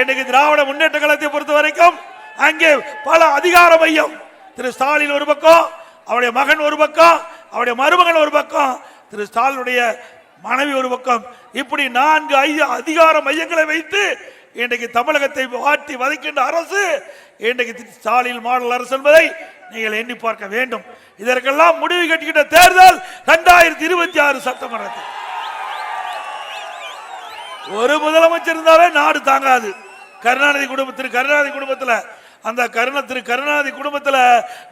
இன்னைக்கு திராவிட முன்னேற்ற கழகத்தை பொறுத்த வரைக்கும் அங்கே பல அதிகார மையம். திரு ஸ்டாலின் ஒரு பக்கம் அவருடைய மகன் ஒரு பக்கம் அவருடைய மருமகன் ஒரு பக்கம் திரு ஸ்டாலினுடைய மனைவி ஒரு பக்கம். இப்படி நான்கு ஐயா அதிகார மையங்களை வைத்து இன்றைக்கு தமிழகத்தை வாட்டி வதைக்கின்ற அரசு இன்றைக்கு திரு ஸ்டாலின் மாடல் அரசு என்பதை நீங்கள் எண்ணி பார்க்க வேண்டும். இதற்கெல்லாம் முடிவு கட்டுகின்ற தேர்தல் இரண்டாயிரத்தி இருபத்தி ஆறு சட்டமன்றத்தில். ஒரு முதலமைச்சர் இருந்தாலே நாடு தாங்காது. கருணாநிதி குடும்பத்தில் கருணாநிதி குடும்பத்தில் அந்த கருண திரு கருணாநிதி குடும்பத்தில்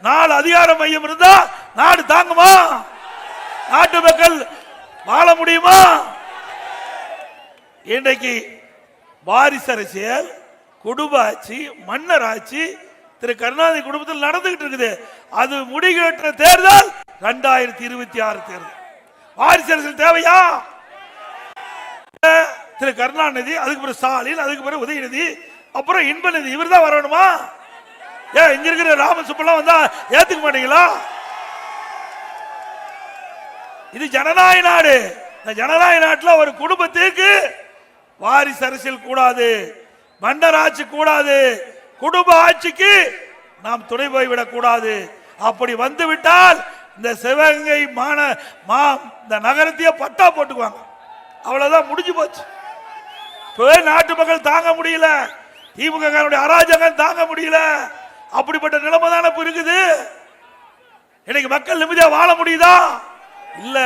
நாலு அதிகார மையம் இருந்தா நாடு தாங்குமா? நாட்டு மக்கள் வாழ முடியுமா? இன்றைக்கு வாரிசு அரசியல் குடும்ப ஆட்சி மன்னர் ஆட்சி திரு கருணாநிதி குடும்பத்தில் நடந்துகிட்டு இருக்குது. அது முடிகட்டுற தேர்தல் ரெண்டாயிரத்தி இருபத்தி ஆறு தேர்தல். வாரிசு அரசியல் தேவையா? திரு கருணாநிதி அதுக்கு பிறகு ஸ்டாலின் அதுக்கு பிறகு உதயநிதி அப்புறம் இன்பநிதி இவர் தான் வரணுமா? ஏன் இங்க இருக்கிற ராமசுப்பெல்லாம் வந்தா ஏத்துக்க மாட்டீங்களா? இது ஜனநாயக நாடு. இந்த ஜனநாயக நாட்டில் ஒரு குடும்பத்துக்கு வாரிசு அரசியல் கூடாது. மன்னர் ஆட்சி கூடாது. குடும்ப ஆட்சிக்கு நாம் துணை போய்விடக் கூடாது. அப்படி வந்து விட்டால் இந்த சிவகங்கை மான மா இந்த நகரத்தையே பட்டா போட்டுக்குவாங்க. அவ்வளவுதான் முடிஞ்சு போச்சு. நாட்டு மக்கள் தாங்க முடியல. திமுக அராஜகம் தாங்க முடியல. அப்படிப்பட்ட நிலைமை தானே இப்ப இருக்குது. இன்னைக்கு மக்கள் நிம்மதியா வாழ முடியுதா? இல்ல.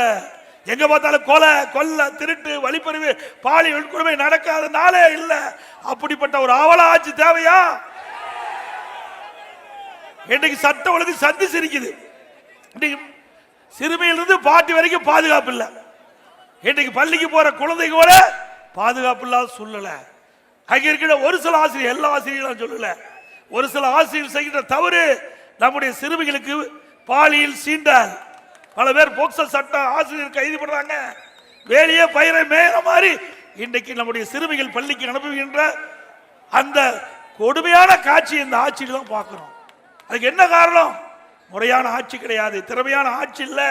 எங்க பார்த்தாலும் கொலை கொல்ல திருட்டு வழிப்பறிவு பாலி வன்கொடுமை நடக்காதனாலே இல்ல. அப்படிப்பட்ட ஒரு அவல ஆட்சி தேவையா? இன்னைக்கு சட்டம் ஒழுங்கு சந்தி சிரிக்குது. இன்னைக்கு சிறுமையிலிருந்து பாட்டி வரைக்கும் பாதுகாப்பு இல்லை. இன்னைக்கு பள்ளிக்கு போற குழந்தைங்க கூட பாதுகாப்பு இல்லாத சூழ்நிலை. இருக்கிற ஒரு சில ஆசிரியர் எல்லா ஆசிரியர்களும் சொல்லல. ஒரு சில ஆசிரியர் செய்கின்ற தவறு நம்முடைய சிறுமிகளுக்கு பாலியல் சீண்டல். பல பேர் போக்சோ சட்டம் ஆசிரியர் கைது பண்றாங்க. வேலையே பயிரை மேற மாதிரி இன்றைக்கு நம்முடைய சிறுமிகள் பள்ளிக்கு அனுப்புகின்ற அந்த கொடுமையான காட்சி இந்த ஆட்சியில் தான் பார்க்கிறோம். அதுக்கு என்ன காரணம்? முறையான ஆட்சி கிடையாது. திறமையான ஆட்சி இல்லை.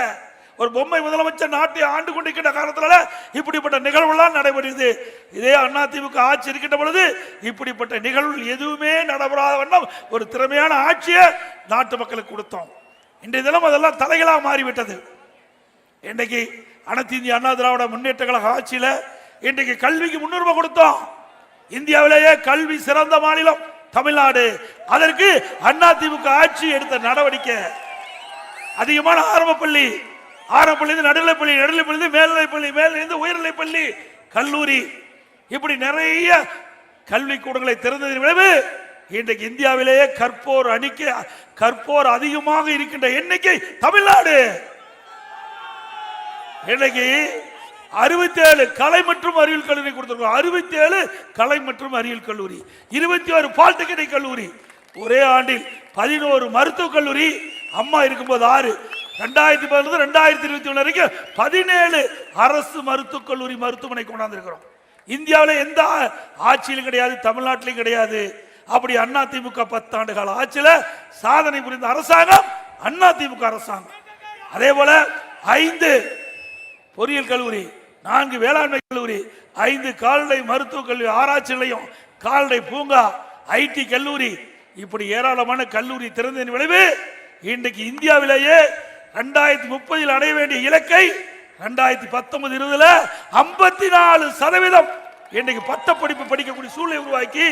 ஒரு பொம்மை முதலமைச்சர் நாட்டை ஆண்டு கொண்டிருக்கின்ற காரணத்தினால இப்படிப்பட்ட நிகழ்வுலாம் நடைபெறுகிறது. இதே அதிமுக ஆட்சி இருக்கின்ற பொழுது இப்படிப்பட்ட நிகழ்வு எதுவுமே நடைபெறாத வண்ணம் ஒரு திறமையான ஆட்சியை நாட்டு மக்களுக்கு கொடுத்தோம். இன்றைய தினம் அதெல்லாம் தலைகளாக மாறிவிட்டது. இன்றைக்கு அனைத்து இந்திய அண்ணா திராவிட முன்னேற்ற கழக ஆட்சியில் இன்றைக்கு கல்விக்கு முன்னுரிமை கொடுத்தோம். இந்தியாவிலேயே கல்வி சிறந்த மாநிலம் தமிழ்நாடு. அதற்கு அதிமுக ஆட்சி எடுத்த நடவடிக்கை. அதிகமான ஆரம்ப பள்ளி ஆரம்ப பள்ளி நடுநிலைப் பள்ளி நடுநிலைப் பள்ளி பள்ளி மேலிருந்து உயர்நிலைப் பள்ளி கல்லூரி. இப்படி நிறைய கல்விக்கூடங்களை திறந்ததன் திறந்ததின் விளைவு இன்றைக்கு இந்தியாவிலேயே கற்போர் அணிக்க கற்போர் அதிகமாக இருக்கின்ற எண்ணிக்கை தமிழ்நாடு. இன்னைக்கு அறுபத்தி ஏழு கலை மற்றும் அறிவியல் கல்லூரி கொடுத்துருக்கோம். அறுபத்தி ஏழு கலை மற்றும் அறிவியல் கல்லூரி இருபத்தி ஒரு பால்டெக்னிக் கல்லூரி. ஒரே ஆண்டில் பதினோரு மருத்துவக் கல்லூரி அம்மா இருக்கும்போது ஆறு ரெண்டாயிரத்தி பதினொன்று ரெண்டாயிரத்தி இருபத்தி ஒன்று வரைக்கும் பதினேழு அரசு மருத்துவக் கல்லூரி மருத்துவமனை கொண்டாந்துருக்கிறோம். இந்தியாவில் எந்த ஆட்சியிலும் கிடையாது தமிழ்நாட்டிலையும் கிடையாது. அப்படி அண்ணா திமுக பத்தாண்டு கால ஆட்சியில் சாதனை புரிந்த அரசாங்கம் அண்ணா திமுக அரசாங்கம். அதே போல ஐந்து பொறியியல் கல்லூரி நான்கு வேளாண்மை கல்லூரி ஐந்து கால்நடை மருத்துவக் கல்லூரி ஆராய்ச்சி நிலையம் கால்நடை பூங்கா ஐடி கல்லூரி இப்படி ஏராளமான கல்லூரி திறந்ததின் விளைவு இன்றைக்கு இந்தியாவிலேயே ரெண்டாயிரத்தி முப்பதில் அடைய வேண்டிய இலக்கை ரெண்டாயிரத்தி பத்தொன்பது இருபதுல ஐம்பத்தி நாலு சதவீதம் இன்றைக்கு பட்டப்படிப்பு படிக்கக்கூடிய சூழ்நிலை உருவாக்கி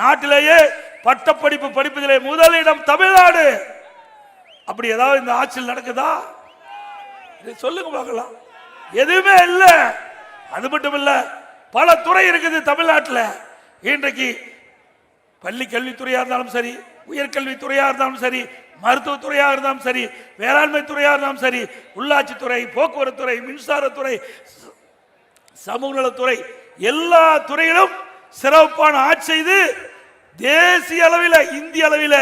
நாட்டிலேயே பட்டப்படிப்பு படிப்பதிலே முதலிடம் தமிழ்நாடு. அப்படி ஏதாவது இந்த ஆட்சியில் நடக்குதா? சொல்லுங்க பார்க்கலாம். எதுவுமே இல்லை. அது மட்டும் இல்லை பல துறை இருக்குது தமிழ்நாட்டில். இன்றைக்கு பள்ளி கல்வித்துறையாக இருந்தாலும் சரி உயர்கல்வித்துறையாக இருந்தாலும் சரி மருத்துவத்துறையாக இருந்தாலும் சரி வேளாண்மை துறையாக இருந்தாலும் சரி உள்ளாட்சித்துறை போக்குவரத்து துறை மின்சாரத்துறை சமூக நலத்துறை எல்லா துறையிலும் சிறப்பான ஆட்சி செய்து தேசிய அளவில் இந்திய அளவில்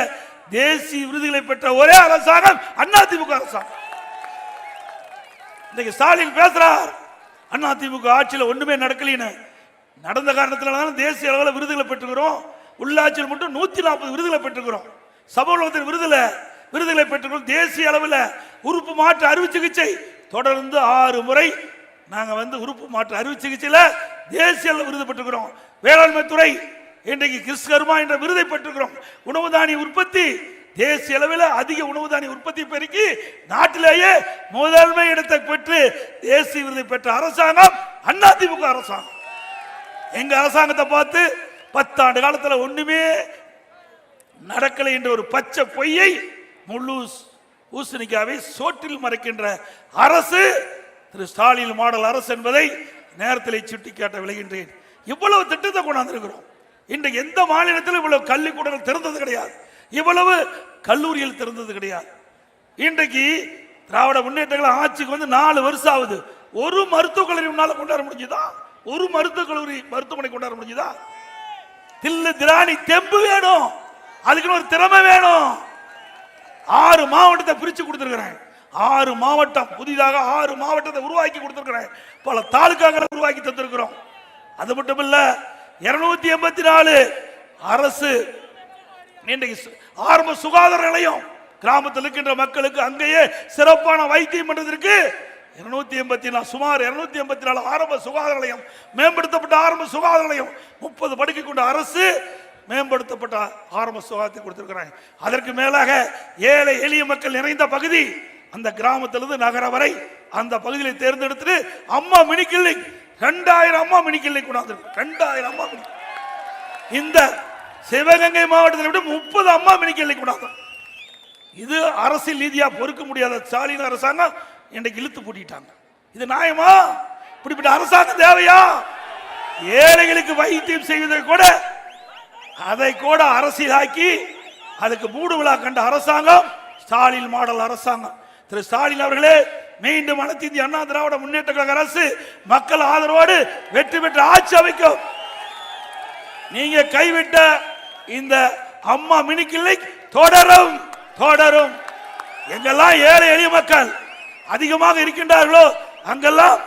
தேசிய விருதுகளை பெற்ற ஒரே அரசாங்கம் அதிமுக அரசாங்கம். இன்னைக்கு ஸ்டாலின் பேசுறார் அண்ணா திமுக ஆட்சியில் ஒன்றுமே நடக்கலின்னு. நடந்த காரணத்தினால தான் தேசிய அளவில் விருதுகளை பெற்றுக்கிறோம். உள்ளாட்சியில் மட்டும் நூற்றி நாற்பது விருதுகளை பெற்றுக்கிறோம். சமூகத்தின் விருதுல விருதுகளை பெற்றுக்கிறோம் தேசிய அளவில் உறுப்பு மாற்று அறுவை சிகிச்சை தொடர்ந்து ஆறு முறை நாங்கள் வந்து உறுப்பு மாற்று அறுவை சிகிச்சையில் தேசிய அளவில் விருது பெற்றுக்கிறோம். வேளாண்மை துறை இன்றைக்கு கிறிஸ்கர்மா என்ற விருதை பெற்றுக்கிறோம். உணவு தானிய உற்பத்தி தேசிய அளவில் அதிக உணவு தானிய உற்பத்தி பெருக்கி நாட்டிலேயே முதன்மை இடத்தை பெற்று தேசிய விருதை பெற்ற அரசாங்கம் அதிமுக அரசாங்கம். எங்க அரசாங்கத்தை பார்த்து பத்தாண்டு காலத்தில் ஒண்ணுமே நடக்கலை என்ற ஒரு பச்சை பொய்யை முழு பூசணிக்காவை சோற்றில் மறைக்கின்ற அரசு திரு ஸ்டாலின் மாடல் அரசு என்பதை நேரத்தில் சுட்டிக்காட்ட விளைகின்றேன் இவ்வளவு திட்டத்தை கொண்டாந்திருக்கிறோம். இன்றைக்கு எந்த மாநிலத்திலும் இவ்வளவு கல்விக்கூடங்கள் திறந்தது கிடையாது. இவ்வளவு கல்லூரிகள் திறந்தது கிடையாது. இன்றைக்கு திராவிட முன்னேற்றங்கள் ஆட்சிக்கு வந்து நாலு வருஷம் ஆகுது. ஒரு மருத்துவக் கல்லூரி உன்னால கொண்டாட முடிஞ்சுதா? ஒரு மருத்துவக் கல்லூரி மருத்துவமனை கொண்டாட முடிஞ்சுதா? தில்லு திராணி தெம்பு வேணும். அதுக்குன்னு ஒரு திறமை வேணும். ஆறு மாவட்டத்தை பிரிச்சு கொடுத்துருக்குறேன். ஆறு மாவட்டம் புதிதாக ஆறு மாவட்டத்தை உருவாக்கி கொடுத்துருக்குறேன். பல தாலுக்காக்களை உருவாக்கி தந்திருக்கிறோம். அது மட்டும் இல்ல இருநூத்தி எண்பத்தி நாலு அரசு இன்றைக்கு ஆரம்ப சுகாதார நிலையம். கிராமத்தில் இருக்கின்ற மக்களுக்கு அங்கேயே சிறப்பான வைத்தியம் பண்றதற்கு இருநூத்தி எண்பத்தி நாலு சுமார் இருநூத்தி எண்பத்தி நாலு ஆரம்ப சுகாதார நிலையம் மேம்படுத்தப்பட்ட ஆரம்ப சுகாதார நிலையம். முப்பது படுக்கை கொண்ட அரசு மேம்படுத்தப்பட்ட ஆரம்ப சுகாதாரத்தை கொடுத்திருக்கிறாங்க. அதற்கு மேலாக ஏழை எளிய மக்கள் நிறைந்த பகுதி அந்த கிராமத்திலிருந்து நகரம் வரை அந்த பகுதியை தேர்ந்தெடுத்து அம்மா மினி கிளினிக் ரெண்டாயிரம் அம்மா மினி கிளினிக் கொண்டாந்துருக்கு ரெண்டாயிரம் அம்மா மினி இந்த சிவகங்கை மாவட்டத்தில் விட முப்பது அம்மா மினி கிளினிக் கொண்டாந்து இது அரசியல் ரீதியாக பொறுக்க முடியாத ஸ்டாலின் அரசாங்கம் இன்றைக்கு இழுத்து பூட்டிட்டாங்க. இது நியாயமா? இப்படிப்பட்ட அரசாங்கம் தேவையா? ஏழைகளுக்கு வைத்தியம் செய்வதை கூட அதை கூட அரசியலாக்கி அதுக்கு மூடு விழா கண்ட அரசாங்கம் ஸ்டாலின் மாடல் அரசாங்கம். திரு ஸ்டாலின் அவர்களே மீண்டும் அனைத்து இந்திய அண்ணா திராவிட முன்னேற்ற கழக அரசு மக்கள் ஆதரவோடு வெற்றி பெற்று ஆட்சி அமைக்கும். நீங்க கைவிட்ட இந்த அம்மா மினிக்கிள்ளை தொடரும் தொடரும். எங்கெல்லாம் ஏழை எளிய மக்கள் அதிகமாக இருக்கின்றார்களோ அங்கெல்லாம்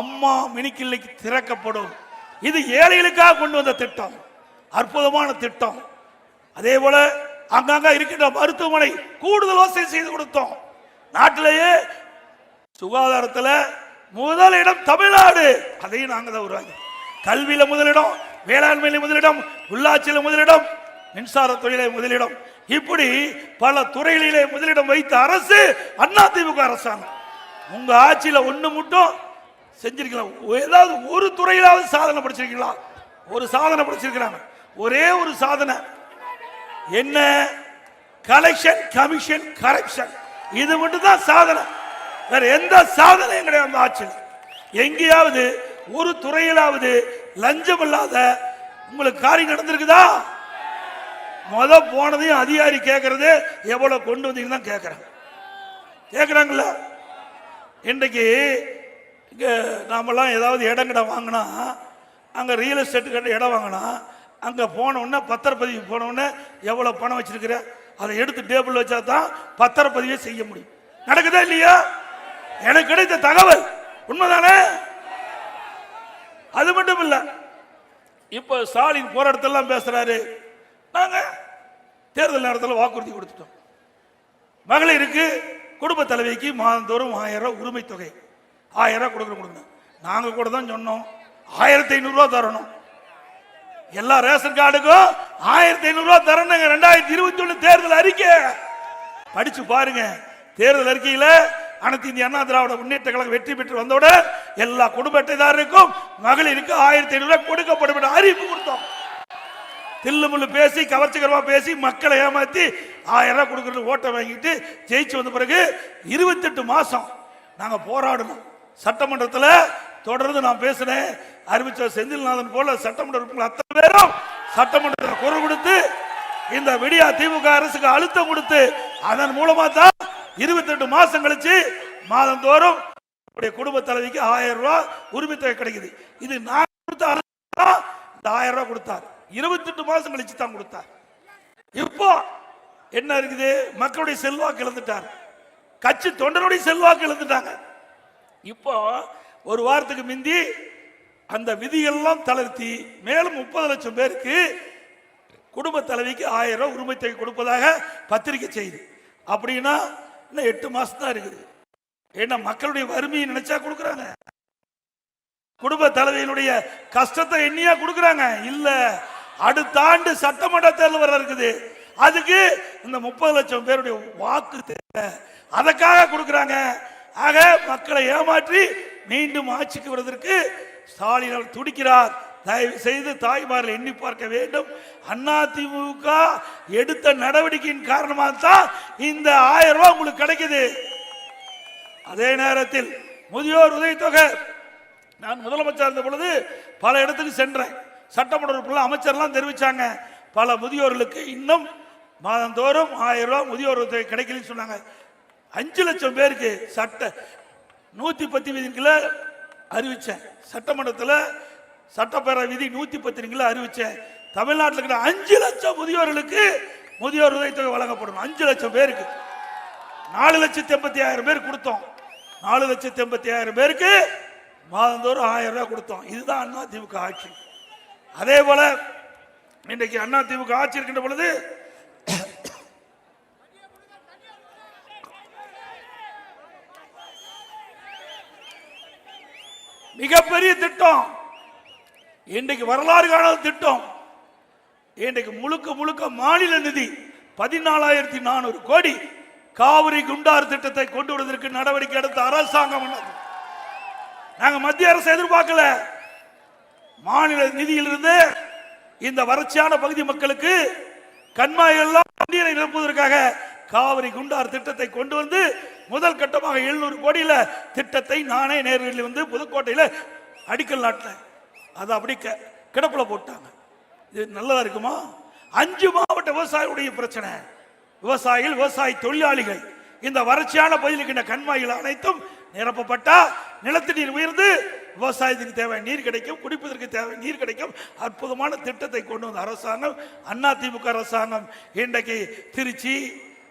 அம்மா மினிக்கிள்ளைக்கு திறக்கப்படும். இது ஏழைகளுக்காக கொண்டு வந்த திட்டம். அற்புதமான திட்டம். அதே போல அங்கங்க இருக்கின்ற மருத்துவமனை கூடுதல் வசதி செய்து கொடுத்தோம். நாட்டிலேயே சுகாதாரத்தில் முதலிடம் தமிழ்நாடு. அதையும் நாங்கள் தான் வருவாங்க கல்வியில் முதலிடம் வேளாண்மையில முதலிடம் உள்ளாட்சியில் முதலிடம் மின்சார தொழிலை முதலிடம். இப்படி பல துறைகளிலே முதலிடம் வைத்த அரசு அண்ணா திமுக அரசாங்கம். உங்க ஆட்சியில் ஒன்று மட்டும் செஞ்சிருக்கலாம் ஏதாவது ஒரு துறையிலாவது சாதனை படிச்சிருக்கீங்களா? ஒரு சாதனை படிச்சிருக்கிறாங்க. ஒரே ஒரு சாதனை. என்ன? கலெக்ஷன் கமிஷன் கரெக்ஷன் இது மட்டும் தான் சாதனை. வேற எந்த சாதனையும் கிடையாது அந்த ஆட்சியில். எங்கேயாவது ஒரு துறையிலாவது லஞ்சம் இல்லாத உங்களுக்கு காரியம் நடந்திருக்குதா? முத போனதையும் அதிகாரி கேட்கறது எவ்வளவு கொண்டு வந்தீங்கன்னு தான் கேட்கறாங்க கேட்கறாங்கல்ல இன்றைக்கு நாமெல்லாம் ஏதாவது இடம் கிட்ட வாங்கினா அங்கே ரியல் எஸ்டேட்டு கிட்ட இடம் வாங்கினா அங்க போனவுடனே பத்திரப்பதிவு போனவுடனே எவ்வளோ எவ்வளவு பணம் வச்சிருக்கிற? அதை எடுத்து டேபிள் வச்சா தான் பத்திரப்பதிவே செய்ய முடியும். நடக்குதா இல்லையா? எனக்கு கிடைத்த தகவல். உண்மைதானே? அது மட்டும் இல்ல இப்ப ஸ்டாலின் போராட்டத்தெல்லாம் இடத்தெல்லாம் பேசுறாரு. நாங்க தேர்தல் நேரத்தில் வாக்குறுதி கொடுத்துட்டோம். மகளிருக்கு குடும்ப தலைவிக்கு மாதந்தோறும் ஆயிரம் ரூபாய் உரிமை தொகை ஆயிரம் ரூபாய் கொடுக்குற கொடுங்க. நாங்க கூட தான் சொன்னோம். ஆயிரத்தி ஐநூறுரூவா தரணும். எல்லா ரேஷன் கார்டுக்கும் ஆயிரத்தி ஐநூறு ரூபாய் தரணுங்க ரெண்டாயிரத்தி இருபத்தி ஒண்ணு தேர்தல் அறிக்கை. படிச்சு பாருங்க. தேர்தல் அறிக்கையில அனைத்து இந்திய அண்ணா திராவிட முன்னேற்ற கழகம் வெற்றி பெற்று வந்தோட எல்லா குடும்ப அட்டைதாரருக்கும் மகளிருக்கு ஆயிரத்தி ஐநூறு ரூபாய் கொடுக்கப்படும் அறிவிப்பு கொடுத்தோம். தில்லுமுள்ளு பேசி கவர்ச்சிகரமா பேசி மக்களை ஏமாத்தி ஆயிரம் ரூபாய் கொடுக்கறது ஓட்டை வாங்கிட்டு ஜெயிச்சு வந்த பிறகு இருபத்தெட்டு மாசம் நாங்க போராடணும். சட்டமன்றத்தில் தொடர்ந்து நான் பேசினேன் அறிவிச்ச செந்தில்நாதன் போல சட்டமன்ற உறுப்பினர்கள் அத்தனை பேரும் சட்டமன்றத்தில் குரல் கொடுத்து இந்த விடியா திமுக அரசுக்கு அழுத்தம் கொடுத்து அதன் மூலமா தான் இருபத்தெட்டு மாசம் கழிச்சு மாதந்தோறும் குடும்ப தலைவிக்கு ஆயிரம் ரூபாய் உரிமை தொகை கிடைக்குது. இது நான் கொடுத்த அரசு இந்த ஆயிரம் ரூபாய் கொடுத்தார். இருபத்தெட்டு மாசம் கழிச்சு தான் கொடுத்தார். இப்போ என்ன இருக்குது? மக்களுடைய செல்வாக்கு இழந்துட்டார். கட்சி தொண்டருடைய செல்வாக்கு இழந்துட்டாங்க. இப்போ ஒரு வாரத்துக்கு முந்தி அந்த விதியெல்லாம் தளர்த்தி மேலும் முப்பது லட்சம் பேருக்கு குடும்ப தலைவிக்கு ஆயிரம் ரூபாய் உரிமை தொகை கொடுப்பதாக பத்திரிக்கை செய்து. அப்படின்னா இன்னும் எட்டு மாசம் தான் இருக்குது. ஏன்னா மக்களுடைய வறுமையை நினைச்சா கொடுக்குறாங்க. குடும்ப தலைவியினுடைய கஷ்டத்தை எண்ணியா கொடுக்குறாங்க. இல்ல அடுத்த ஆண்டு சட்டமன்ற தேர்தல் வர இருக்குது. அதுக்கு இந்த முப்பது லட்சம் பேருடைய வாக்கு தேவை. அதற்காக கொடுக்குறாங்க. ஆக மக்களை ஏமாற்றி மீண்டும் ஆட்சிக்கு வருவதற்கு ஸ்டாலின் அவர் துடிக்கிறார். தயவு செய்து தாய்மார்கள் எண்ணி பார்க்க வேண்டும். அதிமுக எடுத்த நடவடிக்கையின் காரணமாக தான் இந்த ஆயிரம் ரூபாய் உங்களுக்கு கிடைக்குது. அதே நேரத்தில் முதியோர் உதவித்தொகை. நான் முதலமைச்சர் இருந்த பொழுது பல இடத்துக்கு சென்றேன். சட்டமன்ற உறுப்பினர் அமைச்சர்லாம் தெரிவிச்சாங்க. பல முதியோர்களுக்கு இன்னும் மாதந்தோறும் ஆயிரம் ரூபாய் முதியோர் உதவி கிடைக்கலன்னு சொன்னாங்க. அஞ்சு லட்சம் பேருக்கு சட்ட நூத்தி பத்து விதிகளை அறிவிச்சேன். சட்டமன்றத்தில் சட்டப்பேரவை விதி நூத்தி பத்து விதிகளை அறிவிச்சேன். தமிழ்நாட்டில் இருக்கிற அஞ்சு லட்சம் முதியோர்களுக்கு முதியோர் உதவித்தொகை வழங்கப்படும் அஞ்சு லட்சம் பேருக்கு. நாலு லட்சத்தி எண்பத்தி ஆயிரம் பேர் கொடுத்தோம். நாலு லட்சத்தி எண்பத்தி ஆயிரம் பேருக்கு மாதந்தோறும் ஆயிரம் ரூபாய் கொடுத்தோம். இதுதான் அண்ணா திமுக ஆட்சி. அதே போல இன்றைக்கு அண்ணா திமுக ஆட்சி இருக்கின்ற பொழுது மிகப்பெரிய திட்டம். இன்றைக்கு வரலாறு காணாத திட்டம். இன்றைக்கு முழுக்க முழுக்க மாநில நிதி பதினாலாயிரத்தி நானூறு கோடி காவிரி குண்டார் திட்டத்தை கொண்டு வருவதற்கு நடவடிக்கை எடுத்த அரசாங்கம் நாங்க மத்திய அரசு எதிர்பார்க்கல. மாநில நிதியிலிருந்து இந்த வறட்சியான பகுதி மக்களுக்கு கண்மாயெல்லாம் தண்ணீரை நிரப்புவதற்காக காவிரி குண்டார் திட்டத்தை கொண்டு வந்து முதல் கட்டமாக எழுநூறு கோடியில் திட்டத்தை நானே நேரில் வந்து புதுக்கோட்டையில் அடிக்கல் நாட்டில் அதை அப்படி க- கிடப்பில் போட்டாங்க. இது நல்லதாக இருக்குமா? அஞ்சு மாவட்ட விவசாயிகளுடைய பிரச்சனை. விவசாயிகள் விவசாய தொழிலாளிகள். இந்த வறட்சியான பகுதியில் கண்மாய்கள் அனைத்தும் நிரப்பப்பட்டா நிலத்து நீர் உயர்ந்து விவசாயத்துக்கு தேவை நீர் கிடைக்கும் குடிப்பதற்கு தேவை நீர் கிடைக்கும். அற்புதமான திட்டத்தை கொண்டு வந்த அரசாங்கம் அண்ணா திமுக அரசாங்கம் இன்றைக்கு திருச்சி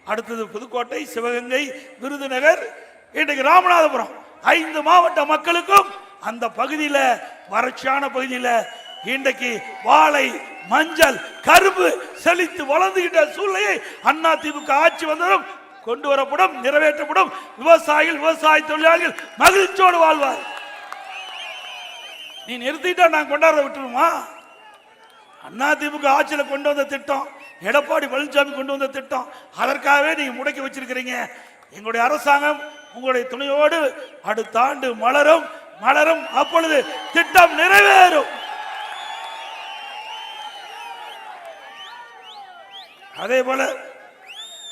அடுத்தது புதுக்கோட்டை சிவகங்கை விருதுநகர் இன்றைக்கு ராமநாதபுரம். ஐந்து மாவட்ட மக்களுக்கும் அந்த பகுதியில் வறட்சியான பகுதியில் இன்றைக்கு வாழை மஞ்சள் கரும்பு செழித்து வளர்ந்துகிட்ட சூழ்நிலையை அண்ணா திமுக ஆட்சி வந்ததும் கொண்டு வரப்படும் நிறைவேற்றப்படும். விவசாயிகள் விவசாய தொழிலாளிகள் மகிழ்ச்சியோடு வாழ்வார் நீ நிறுத்திட்டா நான் கொண்டாட விட்டுருமா? அண்ணா திமுக ஆட்சியில் கொண்டு வந்த திட்டம் எடப்பாடி பழனிசாமி கொண்டு வந்த திட்டம். அதற்காகவே நீங்க முடக்கி வச்சிருக்கிறீங்க. எங்களுடைய அரசாங்கம் உங்களுடைய துணையோடு அடுத்த ஆண்டு மலரும் மலரும். அப்பொழுது திட்டம் நிறைவேறும். அதே போல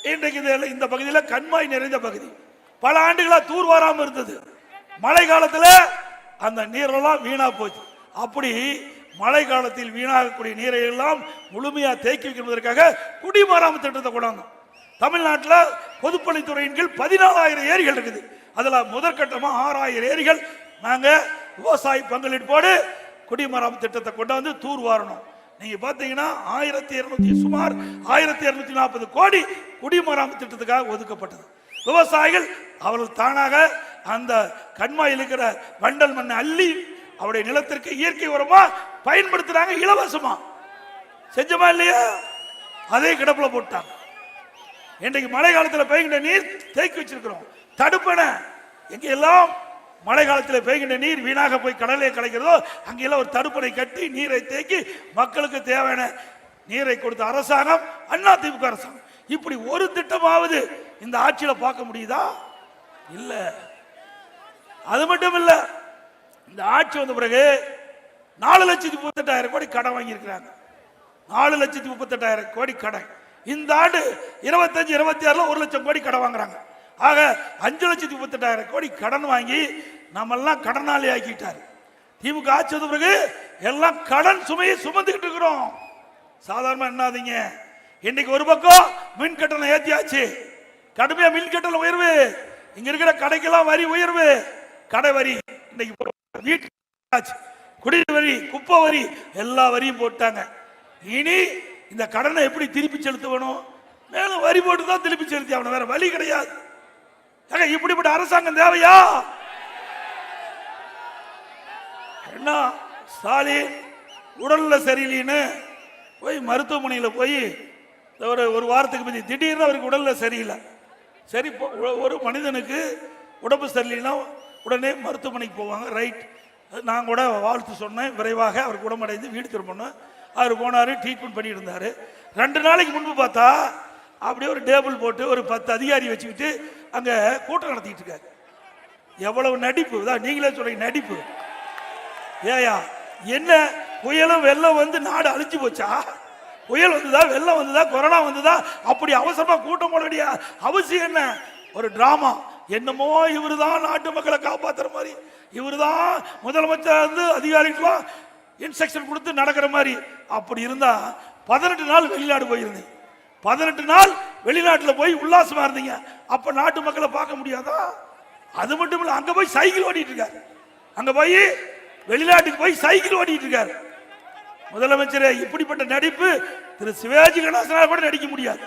இன்றைக்கு இந்த- இந்த பகுதியில் கண்மாய் நிறைந்த பகுதி. பல ஆண்டுகளா தூர் வராம இருந்தது. மழை காலத்துல அந்த நீரெல்லாம் வீணா போச்சு. அப்படி மழை காலத்தில் வீணாகக்கூடிய நீரை எல்லாம் முழுமையாக தேக்கி வைக்கிறதற்காக குடிமராமத்து திட்டத்தை கொண்டாங்க தமிழ்நாட்டில் பொதுப்பணித்துறையின் கீழ் பதினாலாயிரம் ஏரிகள் இருக்குது. அதில் முதற்கட்டமாக ஆறாயிரம் ஏரிகள் நாங்கள் விவசாய பங்களிப்போடு குடிமராமத்து திட்டத்தை கொண்டாந்து தூர் வாரணும். நீங்க பாத்தீங்கன்னா ஆயிரத்தி இருநூத்தி சுமார் ஆயிரத்தி இருநூத்தி நாற்பது கோடி குடிமராமத்து திட்டத்துக்காக ஒதுக்கப்பட்டது. விவசாயிகள் அவர்கள் தானாக அந்த கண்மாயில் இருக்கிற வண்டல் மண்ணை அள்ளி அவருடைய நிலத்திற்கு இயற்கை உரமா பயன்படுத்துறாங்க இலவசமா. செஞ்சமா இல்லையா? அதே கிடப்புல போட்டாங்க. இன்றைக்கு மழை காலத்துல பெய்கின்ற நீர் தேக்கி வச்சிருக்கிறோம். தடுப்பன எங்க எல்லாம் மழை காலத்தில் பெய்கின்ற நீர் வீணாக போய் கடலே கலைக்கிறதோ அங்கெல்லாம் ஒரு தடுப்பணை கட்டி நீரை தேக்கி மக்களுக்கு தேவையான நீரை கொடுத்த அரசாங்கம் அண்ணா திமுக அரசாங்கம். இப்படி ஒரு திட்டமாவது இந்த ஆட்சியில் பார்க்க முடியுதா? இல்லை. அது மட்டும் இல்லை. இந்த ஆட்சி வந்த பிறகு நாலு லட்சத்தி முப்பத்தெட்டாயிரம் கோடி கடன் வாங்கியிருக்கிறாங்க. நாலு லட்சத்தி முப்பத்தெட்டாயிரம் கோடி கடன். இந்த ஆண்டு இருபத்தஞ்சு இருபத்தி ஆறுல ஒரு லட்சம் கோடி கடன் வாங்குறாங்க. ஆக அஞ்சு லட்சத்தி முப்பத்தெட்டாயிரம் கோடி கடன் வாங்கி நம்ம எல்லாம் கடனாளி ஆக்கிட்டாரு. திமுக ஆட்சி வந்த பிறகு எல்லாம் கடன் சுமையை சுமந்துக்கிட்டு இருக்கிறோம். சாதாரணமா என்னாதீங்க. இன்னைக்கு ஒரு பக்கம் மின் கட்டணம் ஏற்றியாச்சு கடுமையா மின் கட்டணம் உயர்வு. இங்க இருக்கிற கடைக்கெல்லாம் வரி உயர்வு. கடை வரி இன்னைக்கு வீட்டு ஆச்சு. வரி குப்பை வரி எல்லா வரியும் போட்டாங்க. இனி இந்த கடனை எப்படி திருப்பி செலுத்தணும்? மேலும் வரி போட்டு தான் திருப்பி செலுத்தி அவன வேற வழி கிடையாது. ஏங்க, இப்படிப்பட்ட அரசாங்கம் தேவையா? என்ன ஸ்டாலின் உடல்ல சரியில்லைன்னு போய் மருத்துவமனையில் போய் இந்த ஒரு ஒரு வாரத்துக்கு முந்தி திடீர்னு அவருக்கு உடல்ல சரியில்லை. சரி ஒரு மனிதனுக்கு உடம்பு சரியில்லைன்னா உடனே மருத்துவமனைக்கு போவாங்க. ரைட் நான் கூட வாழ்த்து சொன்னேன். விரைவாக அவர் குணமடைந்து வீடு திரும்பணும். அவர் போனார் ட்ரீட்மெண்ட் பண்ணிட்டு இருந்தார் ரெண்டு நாளைக்கு முன்பு பார்த்தா அப்படியே ஒரு டேபிள் போட்டு ஒரு பத்து அதிகாரி வச்சுக்கிட்டு அங்கே கூட்டம் நடத்திட்டு இருக்காரு. எவ்வளவு நடிப்பு. தான் நீங்களே சொல்றீங்க நடிப்பு. ஏயா என்ன? புயலும் வெள்ளம் வந்து நாடு அழிஞ்சு போச்சா? புயல் வந்ததா வெள்ளம் வந்ததா கொரோனா வந்ததா? அப்படி அவசரமா கூட்டம் போட வேண்டிய அவசியம் என்ன? ஒரு டிராமா என்னமோ இவருதான் நாட்டு மக்களை காப்பாத்துற மாதிரி. இவருதான் முதலமைச்சர் வந்து அதிகாரிகளும் இன்ஸ்ட்ரக்ஷன் கொடுத்து நடக்கிற மாதிரி. அப்படி இருந்தா பதினெட்டு நாள் வெளிநாடு போயிருந்தீங்க. பதினெட்டு நாள் வெளிநாட்டில் போய் உல்லாசமா இருந்தீங்க. அப்ப நாட்டு மக்களை பார்க்க முடியாதா? அது மட்டும் இல்லை அங்க போய் சைக்கிள் ஓடிட்டு இருக்காரு. அங்க போய் வெளிநாட்டுக்கு போய் சைக்கிள் ஓடிட்டு இருக்காரு. முதலமைச்சரே இப்படிப்பட்ட நடிப்பு திரு சிவாஜி கணேசனால் கூட நடிக்க முடியாது.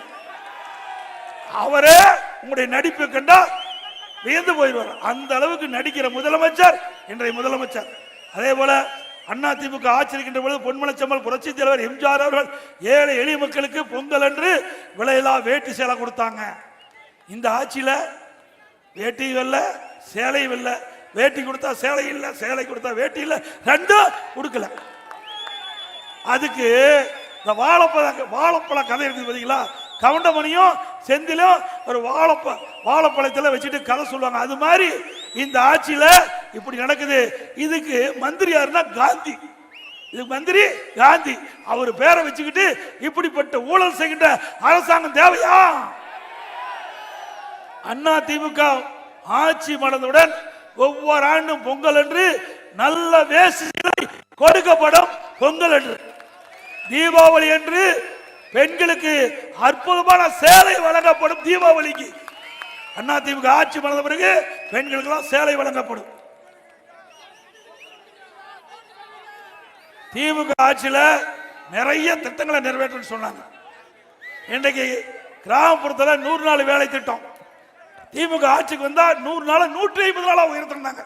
அவரே உங்களுடைய நடிப்பை கண்டா வியந்து போயிடுவார். அந்த அளவுக்கு நடிக்கிற முதலமைச்சர் இன்றைய முதலமைச்சர். அதே போல அண்ணா திமுக ஆச்சரிக்கின்ற பொழுது பொன்மலச்சம்மல் புரட்சி தலைவர் எம்ஜிஆர் அவர்கள் ஏழை எளிய மக்களுக்கு பொங்கல் என்று விலையில்லா வேட்டி சேலை கொடுத்தாங்க. இந்த ஆட்சியில் வேட்டியும் இல்லை சேலையும் இல்லை. வேட்டி கொடுத்தா சேலை இல்லை சேலை கொடுத்தா வேட்டி இல்லை. ரெண்டும் கொடுக்கல அதுக்கு இந்த வாழைப்பழ வாழைப்பழ கதை இருக்குது பார்த்தீங்களா கவுண்டமணியும் செந்திலும் ஒரு வாழைப்ப வாழைப்பழத்தில் வச்சுட்டு கதை சொல்லுவாங்க. அது மாதிரி இந்த ஆட்சியில் இப்படி நடக்குது. இதுக்கு மந்திரி யாருன்னா காந்தி. இது மந்திரி காந்தி. அவர் பேரை வச்சுக்கிட்டு இப்படிப்பட்ட ஊழல் செய்கின்ற அரசாங்கம் தேவையா? அண்ணா திமுக ஆட்சி மலர்ந்தவுடன் ஒவ்வொரு ஆண்டும் பொங்கல் என்று நல்ல வேசி கொடுக்கப்படும் பொங்கல் என்று தீபாவளி என்று பெண்களுக்கு அற்புதமான சேலை வழங்கப்படும் தீபாவளிக்கு. அண்ணா திமுக ஆட்சி மறந்த பிறகு பெண்களுக்கெல்லாம் சேலை வழங்கப்படும். திமுக ஆட்சியில் நிறைய திட்டங்களை நிறைவேற்றணும்னு சொன்னாங்க. இன்றைக்கு கிராமப்புறத்தில் நூறு நாள் வேலை திட்டம். திமுக ஆட்சிக்கு வந்தா நூறு நாள் நூற்றி ஐம்பது நாளா உயர்த்திருந்தாங்க.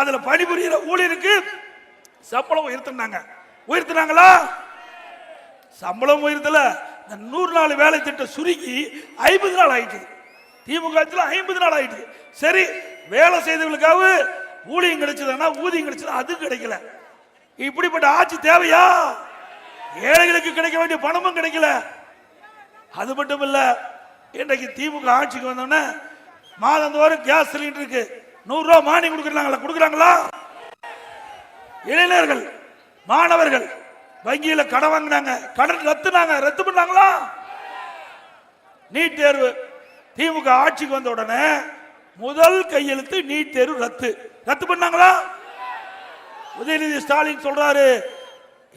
அதுல பணிபுரியிற ஊழியருக்கு சம்பளம் உயர்த்தினாங்க உயர்த்தினாங்களா? சம்பளம் உயர்த்தல. இந்த நூறு நாள் வேலை திட்டம் சுருக்கி ஐம்பது நாள் ஆயிட்டு. திமுக ஆட்சியில் ஐம்பது நாள் ஆயிட்டு. சரி வேலை செய்தவங்களுக்காக ஊழியம் கிடைச்சதுன்னா ஊதியம் கிடைச்சது அது கிடைக்கல. இப்படிப்பட்ட ஆட்சி தேவையா? ஏழைகளுக்கு கிடைக்க வேண்டிய பணமும் கிடைக்கல. அது மட்டும் இல்ல இன்றைக்கு திமுக ஆட்சிக்கு வந்தோடனே மாதந்தோறும் கேஸ் சிலிண்டருக்கு நூறு ரூபா மானியம் கொடுக்குறாங்களா? கொடுக்குறாங்களா? இளைஞர்கள் மாணவர்கள் வங்கியில கடன் வாங்கினாங்க. கடன் ரத்துனாங்க. ரத்து பண்ணாங்களா? நீட் தேர்வு. திமுக ஆட்சிக்கு வந்த உடனே முதல் கையெழுத்து நீட் தேர்வு ரத்து. ரத்து பண்ணாங்களா? உதயநிதி ஸ்டாலின் சொல்றாரு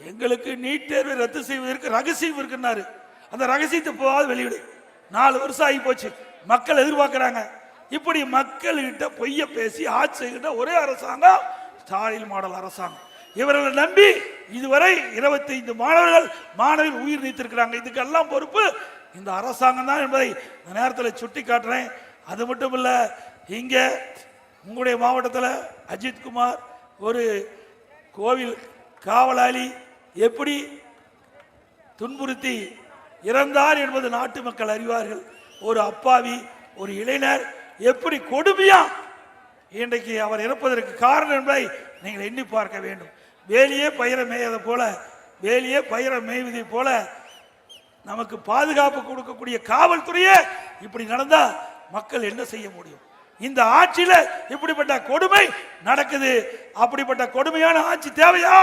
எங்களுக்கு நீட் தேர்வை ரத்து செய்வதற்கு ரகசியம் இருக்குன்னாரு. அந்த ரகசியத்தை போகாது வெளியிடு. நாலு வருஷம் ஆகி போச்சு. மக்கள் எதிர்பார்க்கிறாங்க. இப்படி மக்கள்கிட்ட பொய்ய பேசி ஆட்சி செய்கின்ற ஒரே அரசாங்கம் ஸ்டாலின் மாடல் அரசாங்கம். இவர்களை நம்பி இதுவரை 25 மாணவர்கள் மாணவர்கள் உயிர் நீத்திருக்கிறாங்க. இதுக்கெல்லாம் பொறுப்பு இந்த அரசாங்கம் தான் என்பதை இந்த நேரத்தில் சுட்டி காட்டுறேன் அது மட்டும் இல்லை இங்கே உங்களுடைய மாவட்டத்தில் அஜித்குமார் ஒரு கோவில் காவலாளி எப்படி துன்புறுத்தி இறந்தார் என்பது நாட்டு மக்கள் அறிவார்கள். ஒரு அப்பாவி ஒரு இளைஞர் எப்படி கொடுமையா இன்றைக்கு அவர் இறப்பதற்கு காரணம் என்பதை நீங்கள் எண்ணி பார்க்க வேண்டும். வேலியே பயிரை மேயதை போல வேலியே பயிரை மேய்வதை போல நமக்கு பாதுகாப்பு கொடுக்கக்கூடிய காவல்துறையே இப்படி நடந்தா மக்கள் என்ன செய்ய முடியும்? இந்த ஆட்சியில இப்படிப்பட்ட கொடுமை நடக்குது. அப்படிப்பட்ட கொடுமையான ஆட்சி தேவையா?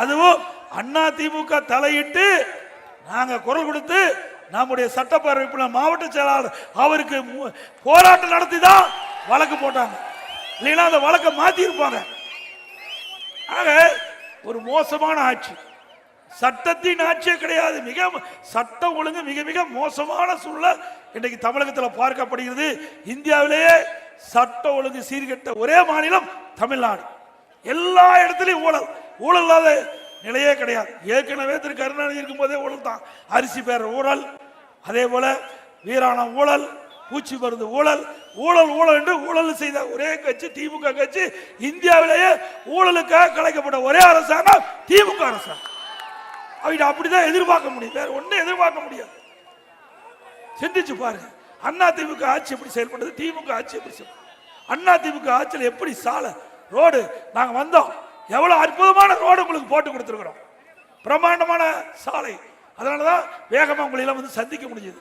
அதுவும் அண்ணா திமுக தலையிட்டு நாங்க குரல் கொடுத்து நம்முடைய சட்டப்பேரவை மாவட்ட செயலாளர் அவருக்கு போராட்டம் நடத்தி தான் வழக்கு போட்டாங்க. இல்லைன்னா அந்த வழக்கை மாத்தி இருப்பாங்க ஆக ஒரு மோசமான ஆட்சி. சட்டத்தின் ஆட்சியே கிடையாது. மிக சட்டம் ஒழுங்கு மிக மிக மோசமான சூழல் இன்றைக்கு தமிழகத்தில் பார்க்கப்படுகிறது. இந்தியாவிலேயே சட்ட ஒழுங்கு சீர்கெட்ட ஒரே மாநிலம் தமிழ்நாடு. எல்லா இடத்துலையும் ஊழல். ஊழல் இல்லாத நிலையே கிடையாது. ஏற்கனவே திரு கருணாநிதி இருக்கும் போதே ஊழல் தான். அரிசி பேர் ஊழல் அதே போல வீராணம் ஊழல் பூச்சி மருந்து ஊழல் ஊழல் ஊழல் என்று ஊழல் செய்த ஒரே கட்சி திமுக கட்சி இந்தியாவிலேயே ஊழலுக்காக கலைக்கப்பட்ட ஒரே அரசாங்கம் திமுக அரசாங்கம். அவங்க அப்படிதான் எதிர்பார்க்க முடியும். வேற ஒன்றும் எதிர்பார்க்க முடியாது. சிந்திச்சு பாருங்க. அண்ணா திமுக ஆட்சி எப்படி செயல்படுது திமுக ஆட்சி எப்படி செயல்படுது அண்ணா திமுக ஆட்சியில் எப்படி சாலை ரோடு நாங்கள் வந்தோம். எவ்வளோ அற்புதமான ரோடு உங்களுக்கு போட்டு கொடுத்துருக்குறோம். பிரம்மாண்டமான சாலை. அதனால தான் வேகமாக உங்களை எல்லாம் வந்து சந்திக்க முடிஞ்சது.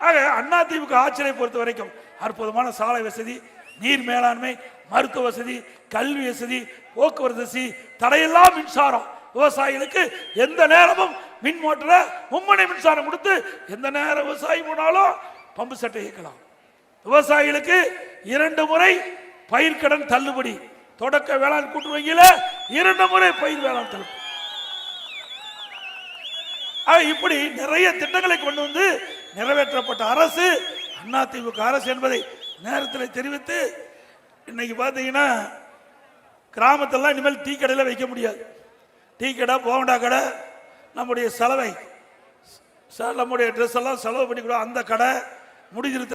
ஆக அண்ணா திமுக ஆட்சியை பொறுத்த வரைக்கும் அற்புதமான சாலை வசதி நீர் மேலாண்மை மருத்துவ வசதி கல்வி வசதி போக்குவரத்து வசதி தடையெல்லாம் மின்சாரம். விவசாயிகளுக்கு எந்த நேரமும் மின் மோட்டரை மும்மனை மின்சாரம் கொடுத்து எந்த நேரம் விவசாயி போனாலும் பம்பு சட்டை இயக்கலாம். விவசாயிகளுக்கு இரண்டு முறை பயிர்க்கடன் தள்ளுபடி. தொடக்க வேளாண் கூட்டு வங்கியில இரண்டு முறை பயிர் வேளாண் தள்ளுபடி. இப்படி நிறைய திட்டங்களை கொண்டு வந்து நிறைவேற்றப்பட்ட அரசு அதிமுக அரசு என்பதை நேரத்தில் தெரிவித்து இன்னைக்கு பார்த்தீங்கன்னா கிராமத்தெல்லாம் இனிமேல் டீ கடையில் வைக்க முடியாது. டீ கடை போண்டா கடை நம்முடைய செலவை ச- நம்முடைய ட்ரெஸ் எல்லாம் செலவு பண்ணி அந்த கடை முடிஞ்சிருத்த